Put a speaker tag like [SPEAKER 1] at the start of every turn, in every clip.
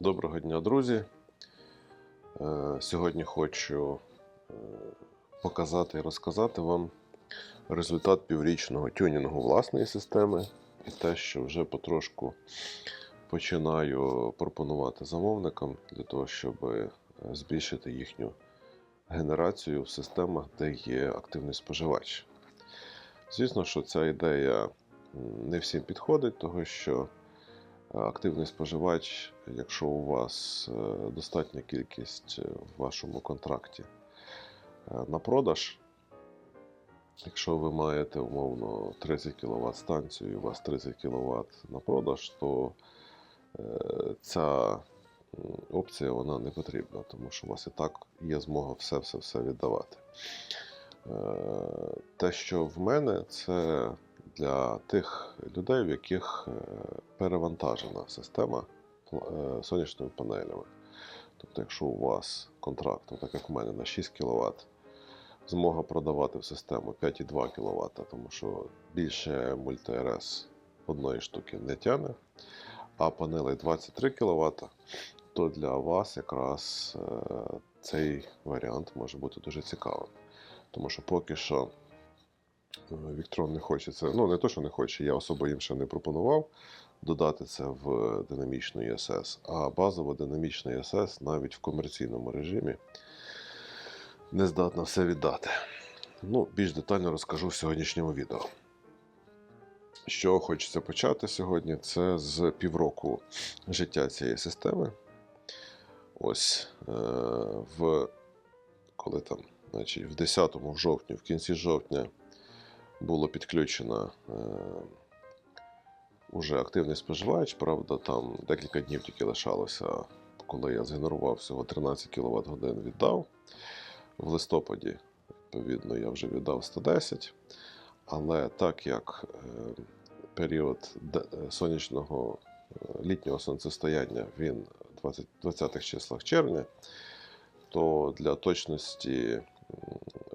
[SPEAKER 1] Доброго дня, друзі. Е, Сьогодні хочу е, показати і розказати вам результат піврічного тюнінгу власної системи і те, що вже потрошку починаю пропонувати замовникам для того, щоб е, збільшити їхню генерацію в системах, де є активний споживач. Звісно, що ця ідея не всім підходить, того що активний споживач, якщо у вас е, достатня кількість е, в вашому контракті е, на продаж, якщо ви маєте умовно 30 кВт станцію і у вас 30 кВт на продаж, то ця опція вона не потрібна, тому що у вас і так є змога все-все-все віддавати. Те, що в мене, це для тих людей, в яких е, перевантажена система е, сонячними панелями. Тобто, якщо у вас контракт, ну, так як в мене на 6 кВт, змога продавати в систему 5,2 кВт, тому що більше мульти-РС одної штуки не тягне, а панелей 23 кВт, то для вас якраз е, цей варіант може бути дуже цікавим. Тому що поки що Віктрон не хоче це. Ну, не то, що не хоче, я особо їм ще не пропонував додати це в динамічну ESS, а базово динамічна ESS навіть в комерційному режимі не здатна все віддати. Ну, більш детально розкажу в сьогоднішньому відео. Чого хочеться почати сьогодні, це з півроку життя цієї системи. Ось е, в коли там, значить, в 10-му, в жовтні, в кінці жовтня було підключено е, уже активний споживач. Правда, там декілька днів тільки лишалося, коли я згенерував всього 13 кВт годин віддав. В листопаді, відповідно, я вже віддав 110. Але так як е, період е, сонячного е, літнього сонцестояння він 20, 20-х числах червня, то для точності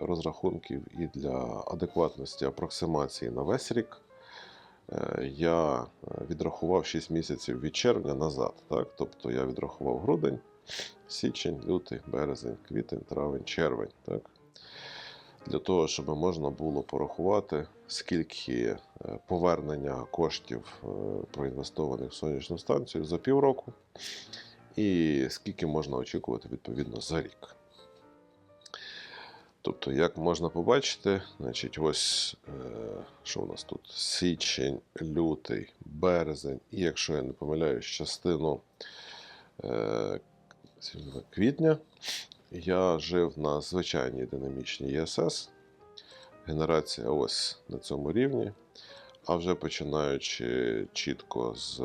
[SPEAKER 1] розрахунків і для адекватності апроксимації на весь рік е, я е, відрахував 6 місяців від червня назад. Так? Тобто я відрахував грудень, січень, лютий, березень, квітень, травень, червень. Так? Для того, щоб можна було порахувати, скільки е, повернення коштів проінвестованих в сонячну станцію за півроку, і скільки можна очікувати відповідно за рік. Тобто, як можна побачити, значить, ось е, що у нас тут? Січень, лютий, березень, і якщо я не помиляюсь, частину е, квітня я жив на звичайній динамічній ЄСС. Генерація ось на цьому рівні. А вже починаючи чітко з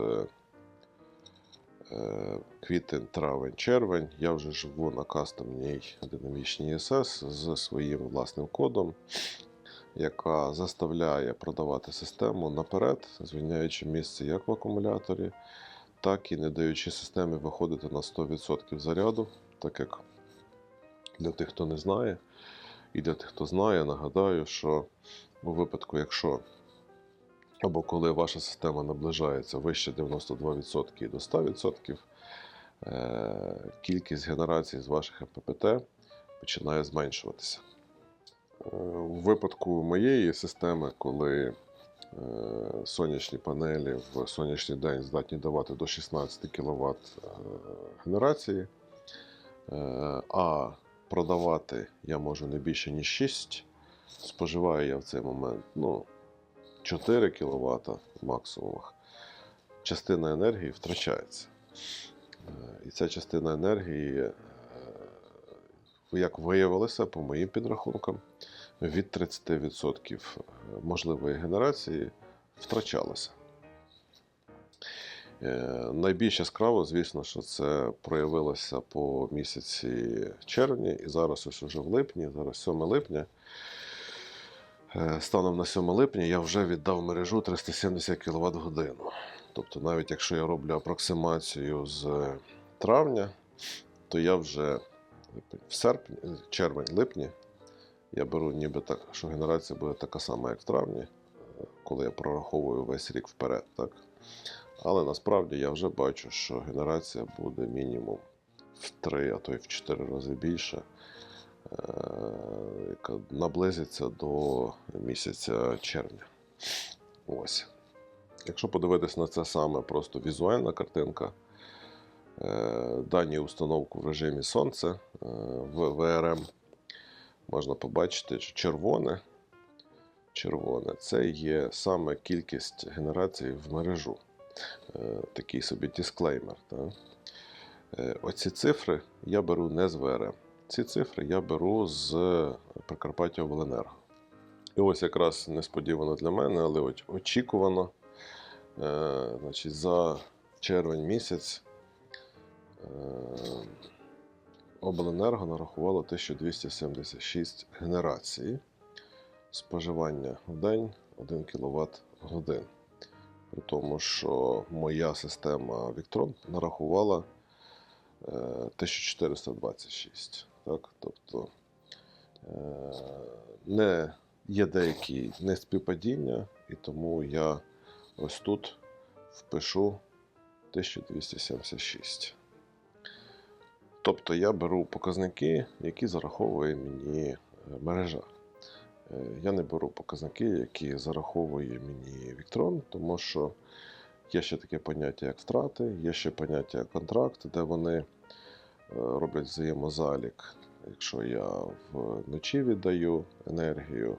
[SPEAKER 1] квітень, травень, червень, я вже живу на кастомній динамічній ЄСС з своїм власним кодом, яка заставляє продавати систему наперед, звільняючи місце як в акумуляторі, так і не даючи системі виходити на 100% заряду, так як для тих, хто не знає, і для тих, хто знає, нагадаю, що у випадку, якщо або коли ваша система наближається вище 92% і до 100%, е, кількість генерацій з ваших МППТ починає зменшуватися. Е, У випадку моєї системи, коли е, сонячні панелі в сонячний день здатні давати до 16 кВт генерації, а продавати я можу не більше, ніж 6. Споживаю я в цей момент ну, 4 кВт максимумах. Частина енергії втрачається. Е, І ця частина енергії, е, як виявилося, по моїм підрахункам, від 30% можливої генерації втрачалося. Е, Найбільш яскраво, звісно, що це проявилося по місяці червні, і зараз ось уже в липні, зараз 7 липня. Е, Станом на 7 липня я вже віддав мережу 370 кВт годину. Тобто, навіть якщо я роблю апроксимацію з травня, то я вже в серпні, червень, липні я беру ніби так, що генерація буде така сама, як в травні, е, коли я прораховую весь рік вперед. Так? Але насправді я вже бачу, що генерація буде мінімум в 3, а то й в 4 рази більше, е, яка наблизиться до місяця червня. Ось. Якщо подивитись на це саме просто візуальна картинка, е, дані установку в режимі сонце е, в ВРМ, можна побачити, що червоне, червоне це є саме кількість генерацій в мережу. Е, Такий собі дисклеймер. Та? Е, Оці цифри я беру не з ВРМ. Ці цифри я беру з Прикарпаття Обленерго. І ось якраз несподівано для мене, але очікувано. Е, значить, за червень місяць е, Обленерго нарахувало 1276 генерацій. Споживання в день 1 кВт годин. При тому, що моя система Victron нарахувала е, 1426. Так? Тобто е, не є деякі неспівпадіння, і тому я ось тут впишу 1276. Тобто я беру показники, які зараховує мені е, мережа. Е, Я не беру показники, які зараховує мені Victron, тому що є ще таке поняття, як втрати, є ще поняття як контракт, де вони роблять взаємозалік. Якщо я вночі віддаю енергію,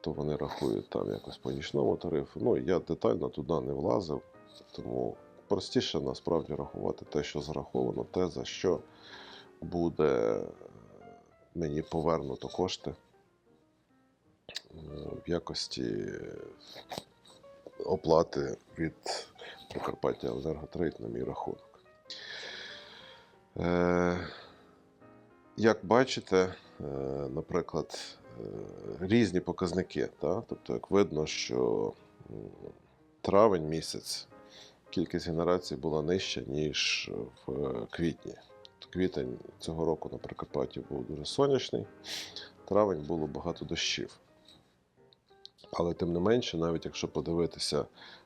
[SPEAKER 1] то вони рахують там якось по нічному тарифу. Ну, я детально туди не влазив, тому простіше насправді рахувати те, що зараховано, те, за що буде е, мені повернуто кошти е, в якості оплати від Прикарпаття Енерготрейд на мій рахунок. Е, Як бачите, е, наприклад, е, різні показники. Тобто, як видно, що травень місяць кількість генерацій була нижча, ніж в квітні. Квітень цього року на Прикарпатті був дуже сонячний, травень було багато дощів. Але тим не менше, навіть якщо подивитися,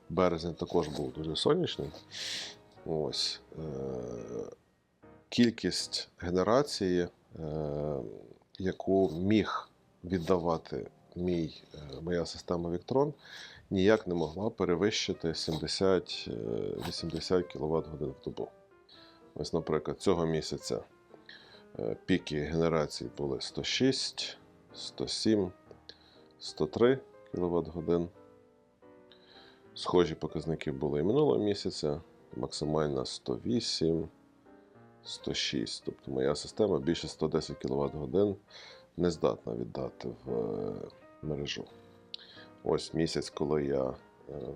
[SPEAKER 1] березень також був дуже сонячний. Ось. Е- кількість генерації, е- яку міг віддавати мій, е, моя система Victron, ніяк не могла перевищити 70-80 кВт годин в добу. Ось, наприклад, цього місяця е, піки генерації були 106, 107, 103 кВт годин. Схожі показники були і минулого місяця, максимальна 108, 106. Тобто моя система більше 110 кВт годин не здатна віддати в е, мережу. Ось місяць, коли я е,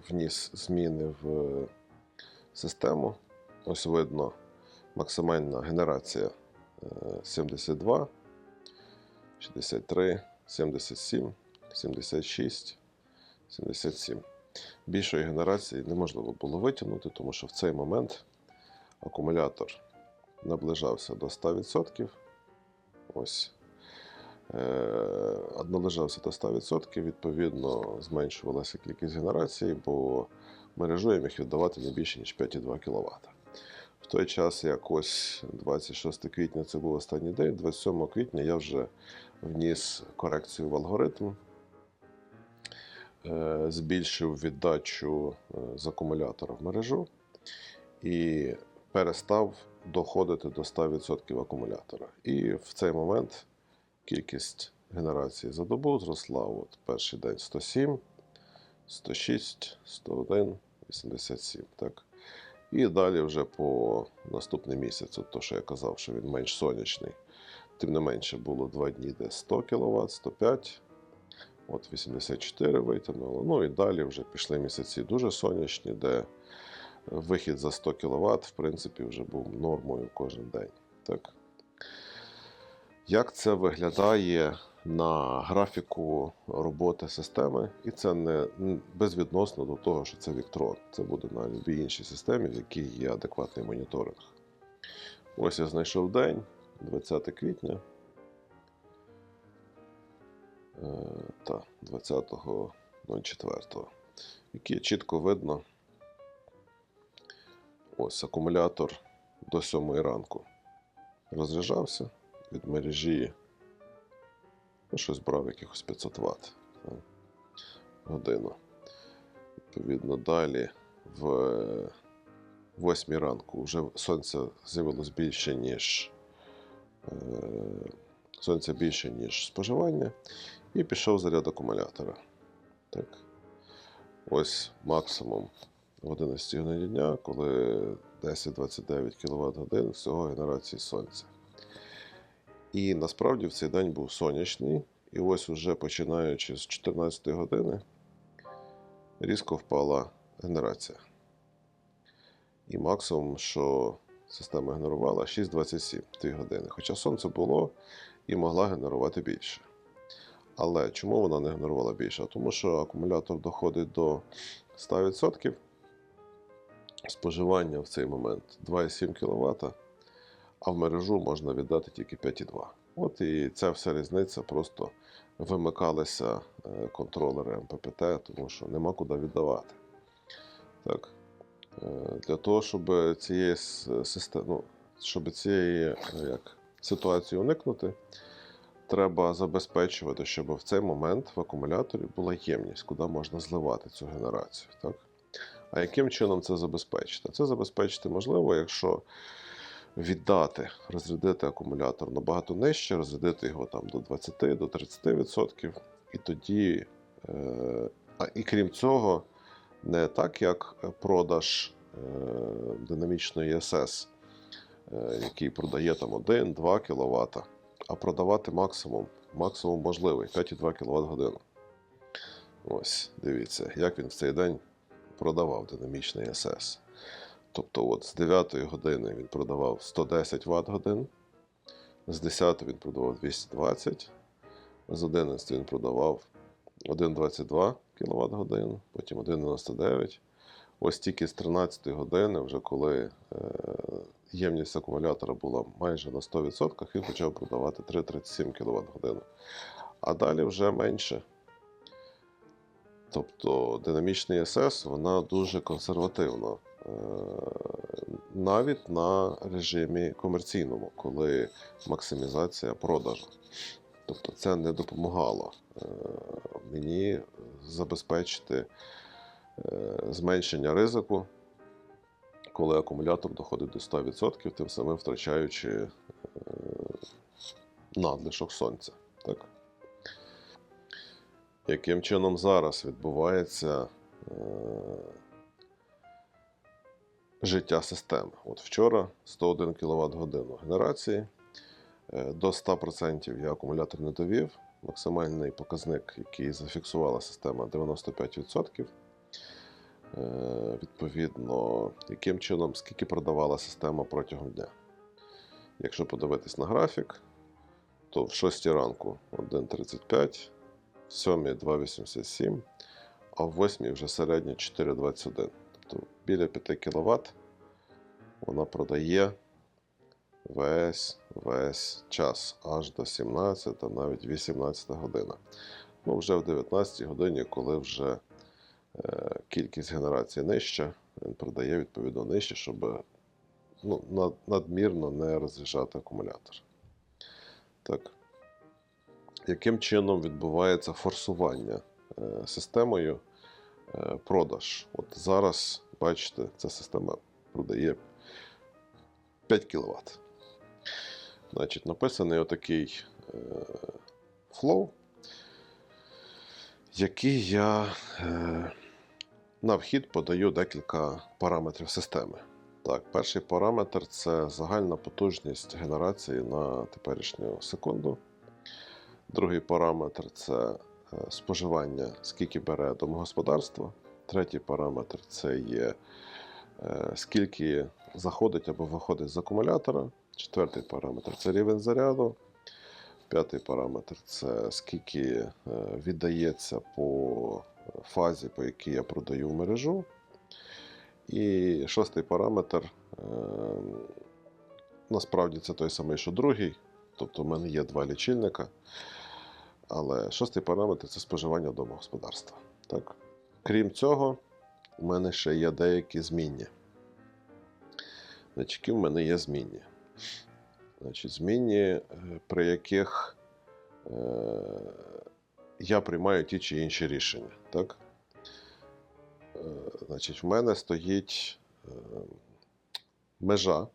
[SPEAKER 1] вніс зміни в систему, ось видно максимальна генерація е, 72, 63, 77, 76, 77. Більшої генерації неможливо було витягнути, тому що в цей момент акумулятор наближався до 100%. Ось. Е, наближався до 100%, відповідно, зменшувалася кількість генерацій, бо мережу я міг віддавати не більше, ніж 5,2 кВт. В той час, як ось 26 квітня це був останній день, 27 квітня я вже вніс корекцію в алгоритм, е, збільшив віддачу е, з акумулятора в мережу і перестав доходити до 100% акумулятора. І в цей момент кількість генерації за добу зросла. От перший день 107, 106, 101, 87. Так? І далі вже по наступний місяць, от то, що я казав, що він менш сонячний. Тим не менше було 2 дні, де 100 кВт, 105, от 84 витягнуло. Ну і далі вже пішли місяці дуже сонячні, де вихід за 100 кВт, в принципі, вже був нормою кожен день. Так? Як це виглядає на графіку роботи системи? І це не безвідносно до того, що це Victron. Це буде на будь-якій іншій системі, в якій є адекватний моніторинг. Ось я знайшов день, 20 квітня. Е, та, 20.04. Який чітко видно, Ось акумулятор до 7 ранку розряджався від мережі. Ну, щось брав якихось 500 Вт годину. Відповідно, далі в 8 ранку вже сонце з'явилось більше, ніж е, сонця більше, ніж споживання, і пішов заряд акумулятора. Так. Ось максимум 11 годині дня, коли 10-29 кВт годин всього генерації сонця. І насправді в цей день був сонячний, і ось уже починаючи з 14 години різко впала генерація. І максимум, що система генерувала 6,27 2 години. Хоча сонце було і могла генерувати більше. Але чому вона не генерувала більше? Тому що акумулятор доходить до 100%. Споживання в цей момент 2,7 кВт, а в мережу можна віддати тільки 5,2. От і ця вся різниця просто вимикалися е, контролери МППТ, тому що нема куди віддавати. Так. Е, Для того, щоб цієї системи, ну, щоб цієї е, як, ситуації уникнути, треба забезпечувати, щоб в цей момент в акумуляторі була ємність, куди можна зливати цю генерацію. Так? А яким чином це забезпечити? Це забезпечити можливо, якщо віддати, розрядити акумулятор набагато нижче, розрядити його там до 20-30%. і тоді, е, а, і крім цього, не так як продаж е, динамічної СС, е, який продає там 1-2 кВт, а продавати максимум, максимум можливий 5,2 кВт годину. Ось, дивіться, як він в цей день продавав динамічний СС. Тобто, от з 9 години він продавав 110 Вт годин, з 10 він продавав 220, з 11 він продавав 1,22 кВт годин, потім 1,99. Ось тільки з 13 години, вже коли е, ємність акумулятора була майже на 100%, він почав продавати 3,37 кВт годину. А далі вже менше. Тобто динамічний СС вона дуже консервативна. Е, навіть на режимі комерційному, коли максимізація продажу. Тобто це не допомагало е, мені забезпечити е, зменшення ризику, коли акумулятор доходить до 100%, тим самим втрачаючи надлишок сонця. Так? Яким чином зараз відбувається життя системи. От вчора 101 кВт годину генерації. Е, До 100% я акумулятор не довів. Максимальний показник, який зафіксувала система, 95%. Е, Відповідно, яким чином, скільки продавала система протягом дня. Якщо подивитись на графік, то в 6 ранку 1,35, в 7 2,87, а в 8 вже середня 4,21 тобто біля 5 кВт вона продає весь весь час аж до 17 та навіть 18 година. Ну, вже в 19 годині, коли вже е, кількість генерацій нижча, він продає відповідно нижче, щоб ну, над, надмірно не розряджати акумулятор. Так. Яким чином відбувається форсування е, системою? Е, продаж. От зараз, бачите, ця система продає 5 кВт. Значить, написаний отакий е, флоу, який я на вхід подаю декілька параметрів системи. Так, перший параметр це загальна потужність генерації на теперішню секунду. Другий параметр це Е, споживання, скільки бере домогосподарство. Третій параметр це є е, скільки заходить або виходить з акумулятора. Четвертий параметр це рівень заряду. П'ятий параметр це скільки е, віддається по фазі, по якій я продаю мережу. І шостий параметр насправді це той самий, що другий. Тобто в мене є два лічильника. Але шостий параметр це споживання домогосподарства. Так? Крім цього, у мене ще є деякі змінні. Які в мене є змінні. Значить, змінні, е, при яких е, я приймаю ті чи інші рішення. Так? Е, значить, в мене стоїть е, межа,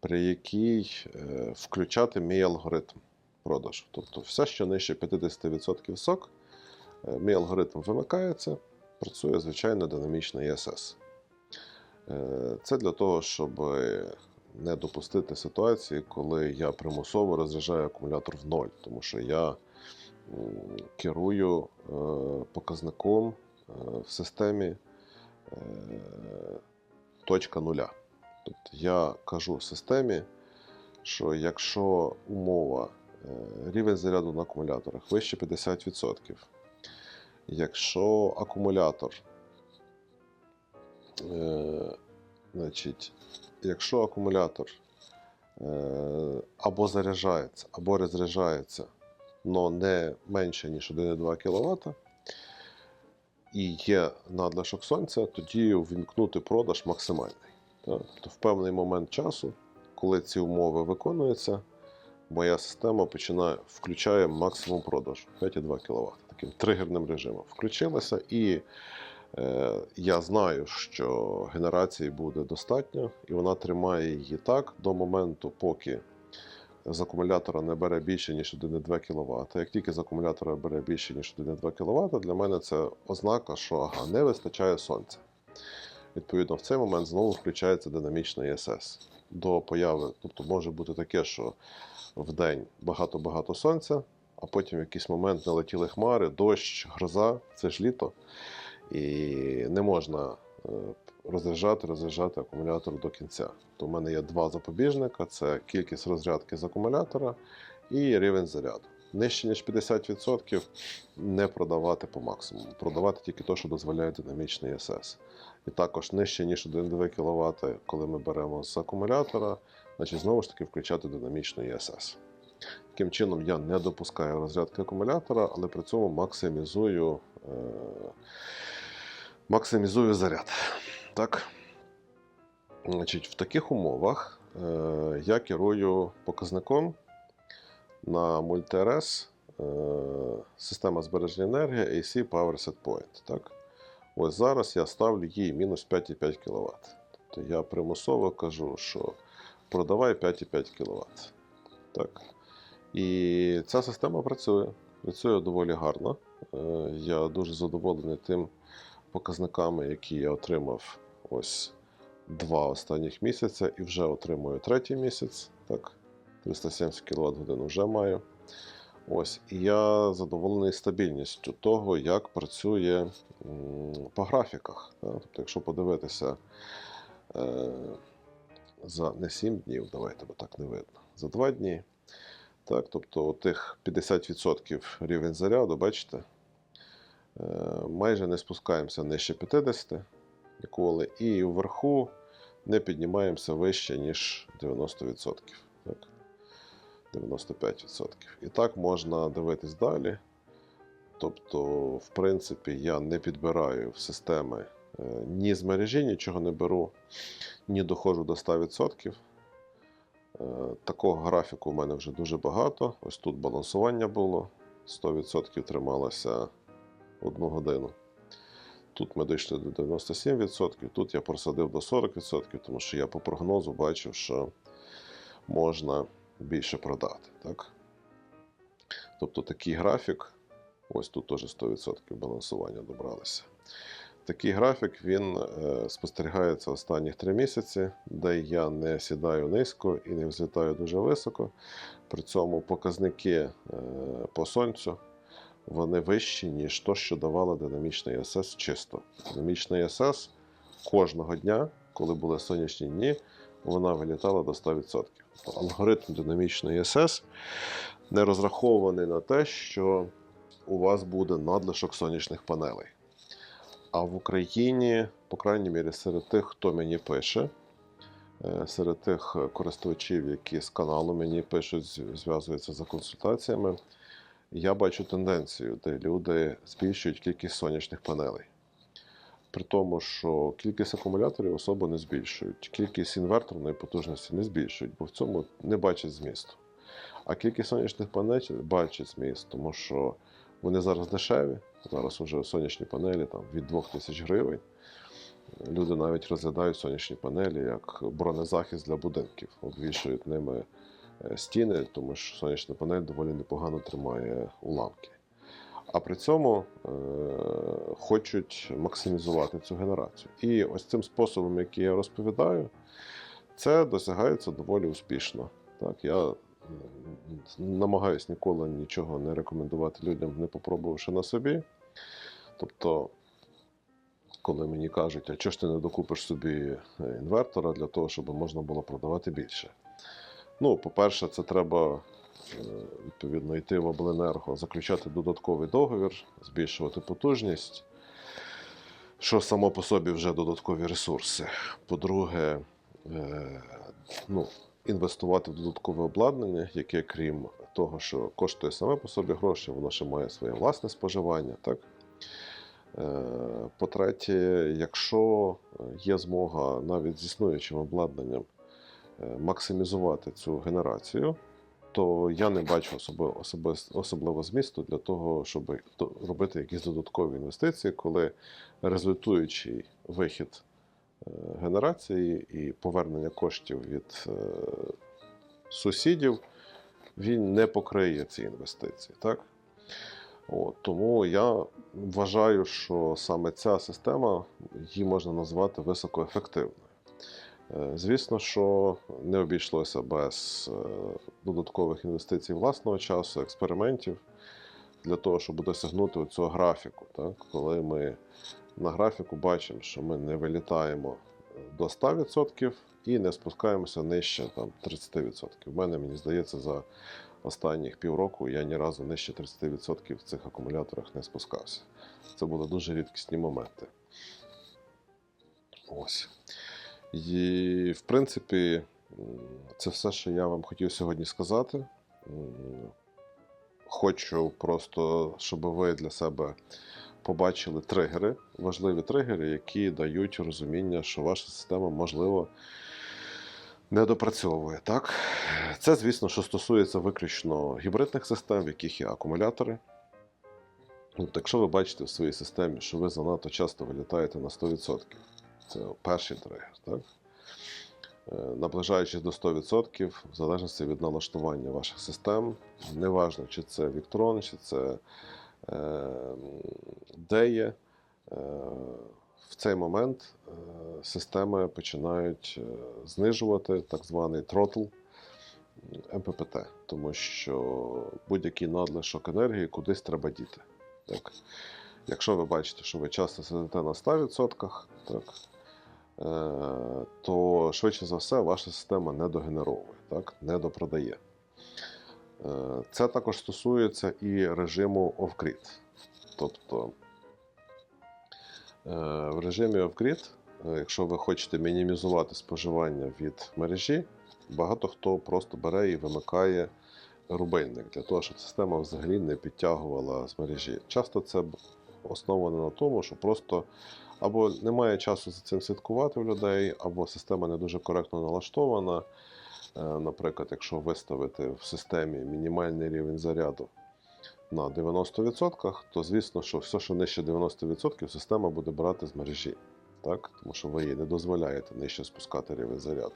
[SPEAKER 1] при якій е, включати мій алгоритм продажу. Тобто, все, що нижче 50% сок, е, мій алгоритм вимикається, працює звичайно динамічний ESS. Е, Це для того, щоб не допустити ситуації, коли я примусово розряджаю акумулятор в ноль, тому що я керую е, показником в системі точка нуля. Тобто я кажу системі, що якщо умова рівень заряду на акумуляторах вище 50%, якщо акумулятор е, значить, якщо акумулятор е, або заряджається, або розряджається, але не менше, ніж 1,2 кВт, і є надлишок сонця, тоді ввімкнути продаж максимальний. Тобто в певний момент часу, коли ці умови виконуються, моя система починає включає максимум продажу 5,2 кВт. Таким тригерним режимом включилася, і е, я знаю, що генерації буде достатньо, і вона тримає її так до моменту, поки з акумулятора не бере більше, ніж 1,2 кВт. Як тільки з акумулятора бере більше, ніж 1,2 кВт, для мене це ознака, що ага, не вистачає сонця. Відповідно, в цей момент знову включається динамічний ESS. До появи, тобто може бути таке, що в день багато-багато сонця, а потім в якийсь момент налетіли хмари, дощ, гроза, це ж літо. І не можна е, розряджати, розряджати акумулятор до кінця. То в мене є два запобіжника: це кількість розрядки з акумулятора і рівень заряду. Нижче ніж 50% не продавати по максимуму, продавати тільки те, що дозволяє динамічний ESS. І також нижче, ніж 1,2 кВт, коли ми беремо з акумулятора, значить знову ж таки включати динамічний ESS. Таким чином, я не допускаю розрядки акумулятора, але при цьому максимізую, е, максимізую заряд. Так? Значить, в таких умовах е, я керую показником на MultiRS е, система збереження енергії AC Power Set Point. Так? Ось зараз я ставлю їй мінус 5,5 кВт. Тобто я примусово кажу, що продавай 5,5 кВт. Так. І ця система працює. Працює доволі гарно. Е, Я дуже задоволений тим показниками, які я отримав ось два останніх місяця і вже отримую третій місяць. Так, 370 кВт годин вже маю. Ось, і я задоволений стабільністю того, як працює по графіках. Тобто, якщо подивитися е, за не 7 днів, давайте, бо так не видно, за 2 дні. Так, тобто тих 50% рівень заряду, бачите, е, майже не спускаємося нижче 50 ніколи, і вверху не піднімаємося вище, ніж 90%. Так. 95%. І так можна дивитись далі. Тобто, в принципі, я не підбираю в системи ні з мережі, нічого не беру, ні доходжу до 100%. Е, Такого графіку у мене вже дуже багато. Ось тут балансування було. 100% трималося одну годину. Тут ми дійшли до 97%, тут я просадив до 40%, тому що я по прогнозу бачив, що можна більше продати. Так? Тобто такий графік, ось тут теж 100% балансування добралися. Такий графік він е, спостерігається останні три місяці, де я не сідаю низько і не взлітаю дуже високо. При цьому показники е, по сонцю вони вищі, ніж то, що давала динамічний СС чисто. Динамічний СС кожного дня, коли були сонячні дні, вона вилітала до 100%. Тобто алгоритм динамічної СС не розрахований на те, що у вас буде надлишок сонячних панелей. А в Україні, по крайній мірі, серед тих, хто мені пише, е, серед тих користувачів, які з каналу мені пишуть, зв'язуються за консультаціями, я бачу тенденцію, де люди збільшують кількість сонячних панелей. при тому, що кількість акумуляторів особо не збільшують, кількість інверторної потужності не збільшують, бо в цьому не бачать змісту. А кількість сонячних панелей бачить зміст, тому що вони зараз дешеві. Зараз вже сонячні панелі там, від 2000 гривень. Люди навіть розглядають сонячні панелі як бронезахист для будинків, обвішують ними е, стіни, тому що сонячна панель доволі непогано тримає уламки. А при цьому е, хочуть максимізувати цю генерацію. І ось цим способом, який я розповідаю, це досягається доволі успішно. Так, я намагаюсь ніколи нічого не рекомендувати людям, не попробувавши на собі. Тобто, коли мені кажуть, а чого ж ти не докупиш собі е, інвертора для того, щоб можна було продавати більше. Ну, по-перше, це треба е, відповідно йти в обленерго, заключати додатковий договір, збільшувати потужність, що само по собі вже додаткові ресурси. По-друге, е, ну, інвестувати в додаткове обладнання, яке, крім того, що коштує саме по собі гроші, воно ще має своє власне споживання. Так? Е, По-третє, якщо є змога навіть з існуючим обладнанням е, максимізувати цю генерацію, то я не бачу особи- особис- особливо змісту для того, щоб робити якісь додаткові інвестиції, коли результуючий вихід генерації і повернення коштів від е, сусідів, він не покриє ці інвестиції. Так? От, тому я вважаю, що саме ця система її можна назвати високоефективною. Е, Звісно, що не обійшлося без е, додаткових інвестицій власного часу, експериментів для того, щоб досягнути цього графіку. Так? Коли ми на графіку бачимо, що ми не вилітаємо е, до 100% і не спускаємося нижче там, 30%. У мене, мені здається, за останніх півроку я ні разу нижче 30% в цих акумуляторах не спускався. Це були дуже рідкісні моменти. Ось. І, в принципі, це все, що я вам хотів сьогодні сказати. Хочу просто, щоб ви для себе побачили тригери, важливі тригери, які дають розуміння, що ваша система, можливо, не допрацьовує. Так? Це, звісно, що стосується виключно гібридних систем, в яких є акумулятори. От, якщо ви бачите в своїй системі, що ви занадто часто вилітаєте на 100%, це перший тригер. Так? Е, Наближаючись до 100%, в залежності від налаштування ваших систем, неважно, чи це Victron, чи це е, DEA, е, в цей момент е, системи починають знижувати так званий throttle МППТ, тому що будь-який надлишок енергії кудись треба діти. Так? Якщо ви бачите, що ви часто сидите на 100%, так, то швидше за все ваша система не догенеровує, так, не допродає. Це також стосується і режиму off-grid. Тобто е, в режимі off-grid, е, якщо ви хочете мінімізувати споживання від мережі, багато хто просто бере і вимикає рубильник для того, щоб система взагалі не підтягувала з мережі. Часто це основано на тому, що просто або немає часу за цим слідкувати в людей, або система не дуже коректно налаштована. Е, Наприклад, якщо виставити в системі мінімальний рівень заряду на 90%, то звісно, що все, що нижче 90%, система буде брати з мережі. Так? Тому що ви їй не дозволяєте нижче спускати рівень заряду.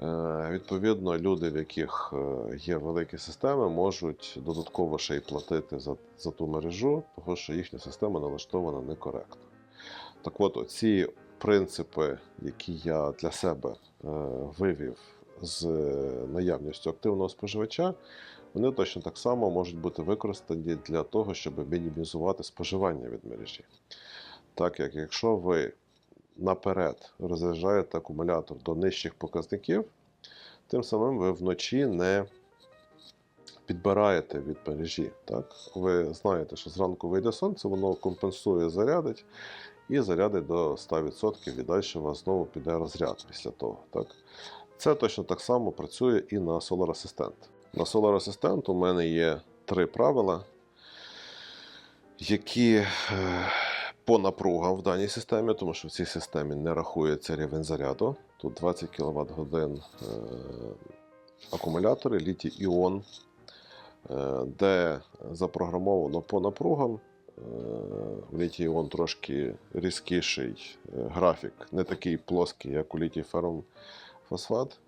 [SPEAKER 1] Е, Відповідно, люди, в яких е, є великі системи, можуть додатково ще й платити за, за ту мережу, тому що їхня система налаштована некоректно. Так от, ці принципи, які я для себе е, вивів з наявністю активного споживача, вони точно так само можуть бути використані для того, щоб мінімізувати споживання від мережі. Так як якщо ви наперед розряджаєте акумулятор до нижчих показників, тим самим ви вночі не підбираєте від мережі. Так? Ви знаєте, що зранку вийде сонце, воно компенсує, зарядить і зарядить до 100%, і далі у вас знову піде розряд після того. Так? Це точно так само працює і на Solar Assistant. На Solar Assistant у мене є три правила, які е, по напругам в даній системі, тому що в цій системі не рахується рівень заряду. Тут 20 кВт годин акумулятори літій іон, е, де запрограмовано по напругам. Е, В літій іон трошки різкіший е, графік, не такий плоский, як у літій фером фосфат.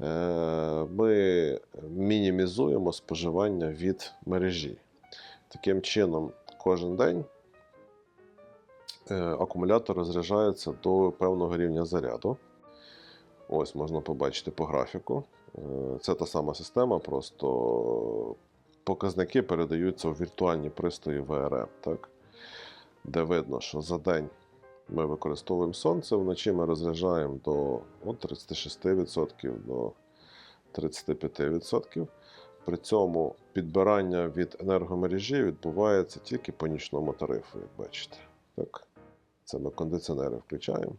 [SPEAKER 1] Е, Ми мінімізуємо споживання від мережі. Таким чином, кожен день акумулятор розряджається до певного рівня заряду. Ось можна побачити по графіку. Це та сама система, просто показники передаються у віртуальні пристрої ВРМ, так? де видно, що за день ми використовуємо сонце, вночі ми розряджаємо до от, 36% до 35%. При цьому підбирання від енергомережі відбувається тільки по нічному тарифу, як бачите. Так? Це ми кондиціонери включаємо.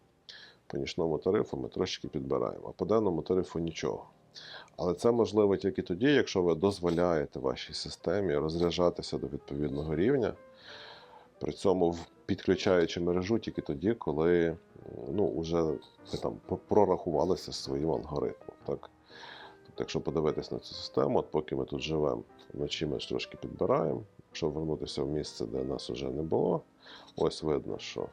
[SPEAKER 1] По нічному тарифу ми трошки підбираємо, а по денному тарифу нічого. Але це можливо тільки тоді, якщо ви дозволяєте вашій системі розряджатися до відповідного рівня, при цьому підключаючи мережу тільки тоді, коли ну, вже ви там прорахувалися своїм алгоритмом. Так? Тобто, якщо подивитись на цю систему, от поки ми тут живемо, вночі ми ж трошки підбираємо. Якщо вернутися в місце, де нас вже не було, ось видно, що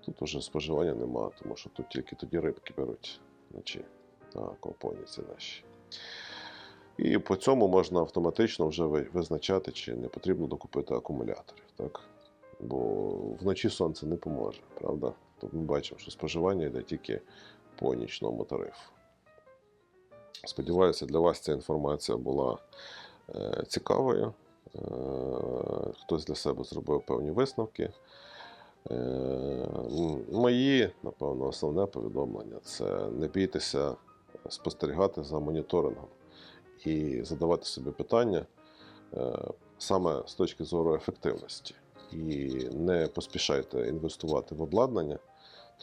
[SPEAKER 1] тут уже споживання нема, тому що тут тільки тоді рибки беруть вночі. Так, опоніці наші. І по цьому можна автоматично вже визначати, чи не потрібно докупити акумуляторів. Так? Бо вночі сонце не поможе, правда? Тобто ми бачимо, що споживання йде тільки по нічному тарифу. Сподіваюся, для вас ця інформація була е, цікавою. Е, хтось для себе зробив певні висновки. Е, мої, напевно, основне повідомлення це не бійтеся спостерігати за моніторингом і задавати собі питання е, саме з точки зору ефективності. І не поспішайте інвестувати в обладнання,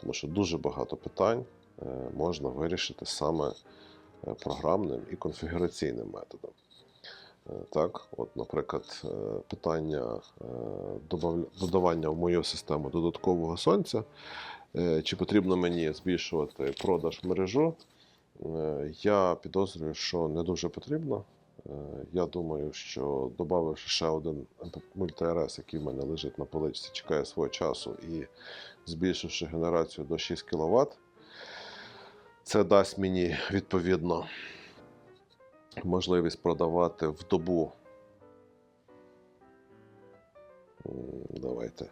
[SPEAKER 1] тому що дуже багато питань е, можна вирішити саме е, програмним і конфігураційним методом. Так, от, наприклад, питання додавання в мою систему додаткового сонця. Чи потрібно мені збільшувати продаж мережу? Е, Я підозрюю, що не дуже потрібно. Е, Я думаю, що додавши ще один мульти-РС, який в мене лежить на поличці, чекає свого часу, і збільшивши генерацію до 6 кВт, це дасть мені відповідно можливість продавати в добу. Давайте.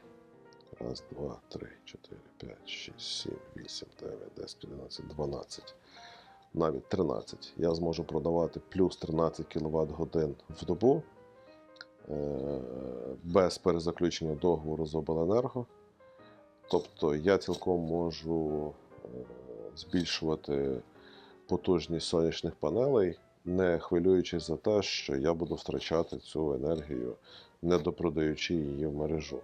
[SPEAKER 1] Раз, два, три, чотири, п'ять, шість, сім, вісім, дев'ять, десять, одинадцять, дванадцять. Навіть 13. Я зможу продавати плюс 13 кВт годин в добу е, без перезаключення договору з обленерго. Тобто я цілком можу е, збільшувати потужність сонячних панелей, не хвилюючись за те, що я буду втрачати цю енергію, не допродаючи її в мережу.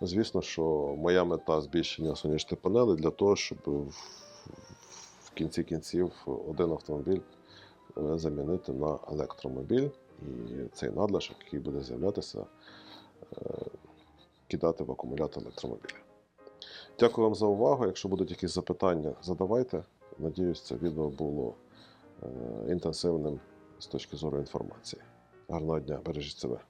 [SPEAKER 1] Звісно, що моя мета збільшення сонячних панелей для того, щоб в, кінці кінців один автомобіль е, замінити на електромобіль, і цей надлишок, який буде з'являтися, е, кидати в акумулятор електромобіля. Дякую вам за увагу. Якщо будуть якісь запитання, задавайте. Надіюсь, це відео було е, інтенсивним з точки зору інформації. Гарного дня, бережіть себе.